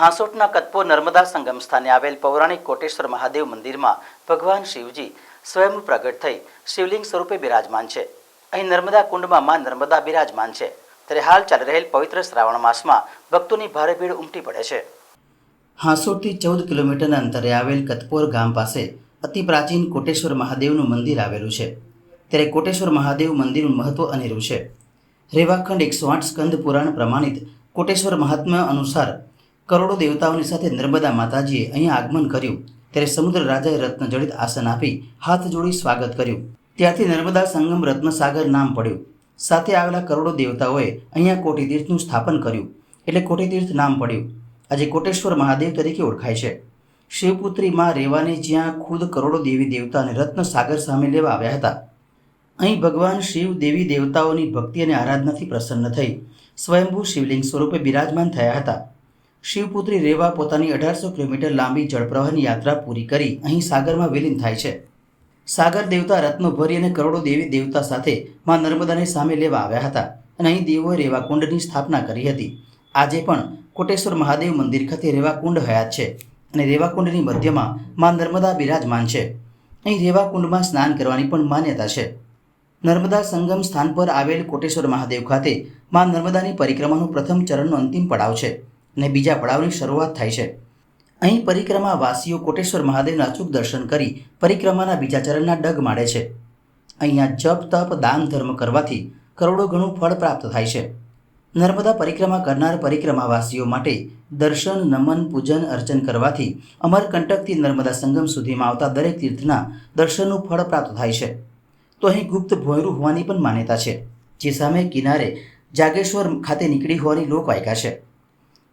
હાંસોટના કતપો નર્મદા સંગમ સ્થાને આવેલ પૌરાણિક કોટેશ્વર મહાદેવ મંદિરમાં ભગવાન શિવજી સ્વયં પ્રગટ થઈ શિવલિંગ સ્વરૂપે બિરાજમાન છે. અહીં નર્મદા કુંડમાં માં નર્મદા બિરાજમાન છે. ત્યારે હાલ ચાલી રહેલ પવિત્ર શ્રાવણ માસમાં ભક્તોની ભારે ભીડ ઉમટી પડે છે. હાંસોટથી ચૌદ કિલોમીટરના અંતરે આવેલ કતપોર ગામ પાસે અતિ પ્રાચીન કોટેશ્વર મહાદેવનું મંદિર આવેલું છે. ત્યારે કોટેશ્વર મહાદેવ મંદિરનું મહત્વ અનેરું છે. રેવાખંડ એકસો આઠ સ્કંદ પુરાણ પ્રમાણિત કોટેશ્વર મહાત્મા અનુસાર કરોડો દેવતાઓની સાથે નર્મદા માતાજીએ અહીં આગમન કર્યું. ત્યારે સમુદ્ર રાજાએ રત્નજડિત આસન આપી હાથ જોડી સ્વાગત કર્યું. ત્યારથી નર્મદા સંગમ રત્નસાગર નામ પડ્યું. સાથે આવેલા કરોડો દેવતાઓએ અહીંયા કોટીતીર્થનું સ્થાપન કર્યું. એટલે કોટીતીર્થ નામ પડ્યું. આજે કોટેશ્વર મહાદેવ તરીકે ઓળખાય છે. શિવપુત્રી માં રેવાને જ્યાં ખુદ કરોડો દેવી દેવતા અને રત્નસાગર સામે લેવા આવ્યા હતા. અહીં ભગવાન શિવ દેવી દેવતાઓની ભક્તિ અને આરાધનાથી પ્રસન્ન થઈ સ્વયંભૂ શિવલિંગ સ્વરૂપે બિરાજમાન થયા હતા. શિવપુત્રી રેવા પોતાની અઢારસો કિલોમીટર લાંબી જળપ્રવાહની યાત્રા પૂરી કરી અહીં સાગરમાં વિલીન થાય છે. સાગર દેવતા રત્નોભરી અને કરોડો દેવી દેવતા સાથે માં નર્મદાને સામે લેવા આવ્યા હતા અને અહીં દેવોએ રેવાકુંડની સ્થાપના કરી હતી. આજે પણ કોટેશ્વર મહાદેવ મંદિર ખાતે રેવાકુંડ હયાત છે અને રેવાકુંડની મધ્યમાં માં નર્મદા બિરાજમાન છે. અહીં રેવાકુંડમાં સ્નાન કરવાની પણ માન્યતા છે. નર્મદા સંગમ સ્થાન પર આવેલ કોટેશ્વર મહાદેવ ખાતે માં નર્મદાની પરિક્રમાનું પ્રથમ ચરણનો અંતિમ પડાવ છે. અને બીજા પડાવની શરૂઆત થાય છે. અહીં પરિક્રમા વાસીઓ કોટેશ્વર મહાદેવના અચૂક દર્શન કરી પરિક્રમાના બીજા ચરણના ડગ માડે છે. અહીંયા જપ, તપ, દાન, ધર્મ કરવાથી કરોડો ગણું ફળ પ્રાપ્ત થાય છે. નર્મદા પરિક્રમા કરનાર પરિક્રમાવાસીઓ માટે દર્શન, નમન, પૂજન, અર્ચન કરવાથી અમરકંટકથી નર્મદા સંગમ સુધીમાં આવતા દરેક તીર્થના દર્શનનું ફળ પ્રાપ્ત થાય છે. તો અહીં ગુપ્ત ભોયરું હોવાની પણ માન્યતા છે. જે સામે કિનારે જાગેશ્વર ખાતે નીકળી હોવાની લોકવાયકા છે.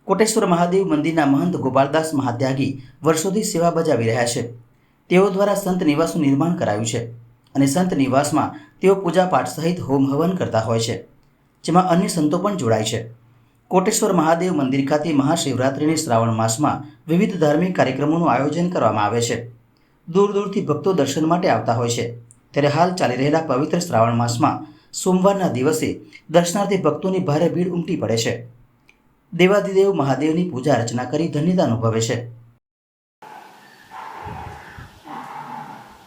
કોટેશ્વર મહાદેવ મંદિરના મહંત ગોપાલદાસ મહાત્યાગી વર્ષોથી સેવા બજાવી રહ્યા છે. તેઓ દ્વારા સંત નિવાસનું નિર્માણ કરાયું છે અને સંત નિવાસમાં તેઓ પૂજાપાઠ સહિત હોમ હવન કરતા હોય છે, જેમાં અન્ય સંતો પણ જોડાય છે. કોટેશ્વર મહાદેવ મંદિર ખાતે મહાશિવરાત્રિની શ્રાવણ માસમાં વિવિધ ધાર્મિક કાર્યક્રમોનું આયોજન કરવામાં આવે છે. દૂર દૂરથી ભક્તો દર્શન માટે આવતા હોય છે. ત્યારે હાલ ચાલી રહેલા પવિત્ર શ્રાવણ માસમાં સોમવારના દિવસે દર્શનાર્થી ભક્તોની ભારે ભીડ ઉમટી પડે છે. દેવાદિદેવ મહાદેવની પૂજા અર્ચના કરી ધન્યતા અનુભવે છે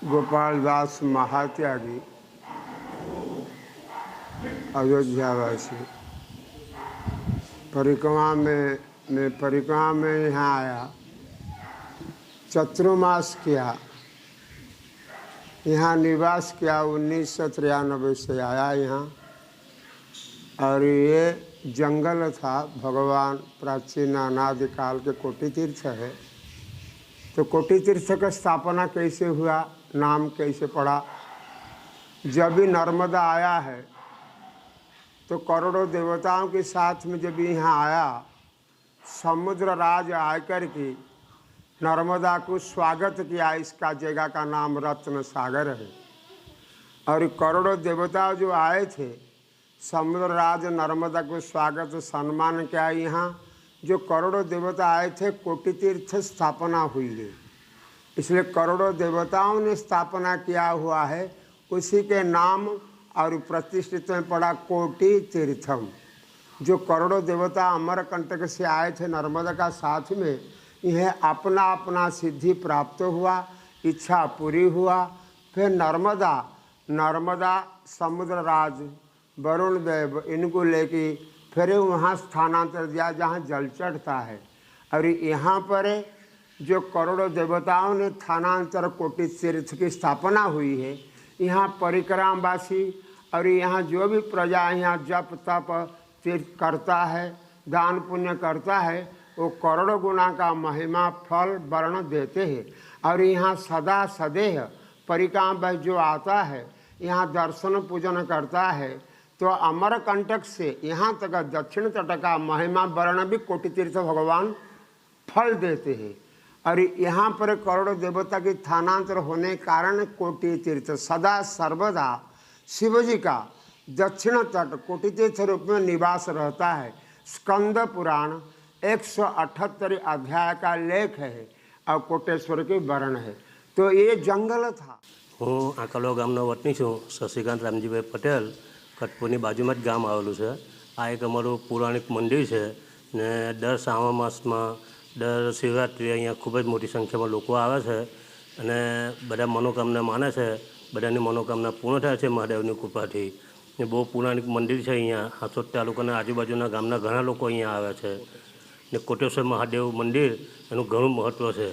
गोपाल दास महात्यागी अयोध्यावासी परिक्रमा में मैं परिक्रमा में यहाँ आया चतुर्मास किया यहाँ निवास किया उन्नीस सौ तिरानबे से आया यहाँ और ये जंगल था भगवान प्राचीन अनादिकाल के कोटि तीर्थ है। तो कोटि तीर्थ का स्थापना कैसे हुआ, नाम कैसे पड़ा? जब भी नर्मदा आया है तो करोड़ों देवताओं के साथ में जब यहाँ आया, समुद्र राज आकर के, नर्मदा को स्वागत किया, इसका जगह का नाम रत्न सागर है। और करोड़ों देवता जो आए थे समुद्र राज नर्मदा को स्वागत सम्मान किया। यहाँ जो करोड़ों देवता आए थे कोटि तीर्थ स्थापना हुई है। इसलिए करोड़ों देवताओं ने स्थापना किया हुआ है। उसी के नाम और प्रतिष्ठित में पड़ा कोटि तीर्थम जो करोड़ों देवता अमरकंटक से आए थे नर्मदा का साथ में, यह अपना अपना सिद्धि प्राप्त हुआ, इच्छा पूरी हुआ। फिर नर्मदा नर्मदा समुद्र राज वरुण देव इनको लेके फिर वहाँ स्थानांतर दिया जहाँ जल चढ़ता है। और यहाँ पर जो करोड़ों देवताओं ने स्थानांतर कोटि तीर्थ की स्थापना हुई है, यहाँ परिक्रमवासी और यहाँ जो भी प्रजा यहाँ जप, तप, तीर्थ करता है, दान पुण्य करता है, वो करोड़ों गुना का महिमा, फल, वर्ण देते हैं। और यहाँ सदा सदेह परिक्रमा जो आता है, यहाँ दर्शन पूजन करता है तो अमरकंटक से यहाँ तक दक्षिण तट का महिमा वर्ण भी कोटि तीर्थ भगवान फल देते हैं और यहाँ पर करोड़ों देवता की स्थानांतर होने के कारण कोटि तीर्थ सदा सर्वदा शिव जी का दक्षिण तट कोटि तीर्थ रूप में निवास रहता है स्कंद पुराण एक सौ अठहत्तर अध्याय का लेख है और कोटेश्वर के वर्ण है तो ये जंगल था હું આંકલો ગામનો વતની છું શશિકાંત રામજીભાઈ પટેલ કટપુરની બાજુમાં જ ગામ આવેલું છે. આ એક અમારું પૌરાણિક મંદિર છે ને દર શ્રાવણ માસમાં, દર શિવરાત્રિ અહીંયા ખૂબ જ મોટી સંખ્યામાં લોકો આવે છે અને બધા મનોકામના માને છે. બધાની મનોકામના પૂર્ણ થાય છે મહાદેવની કૃપાથી. ને બહુ પૌરાણિક મંદિર છે અહીંયા. હાસોદ તાલુકાના આજુબાજુના ગામના ઘણા લોકો અહીંયા આવે છે. ને કોટેશ્વર મહાદેવ મંદિર એનું ઘણું મહત્ત્વ છે.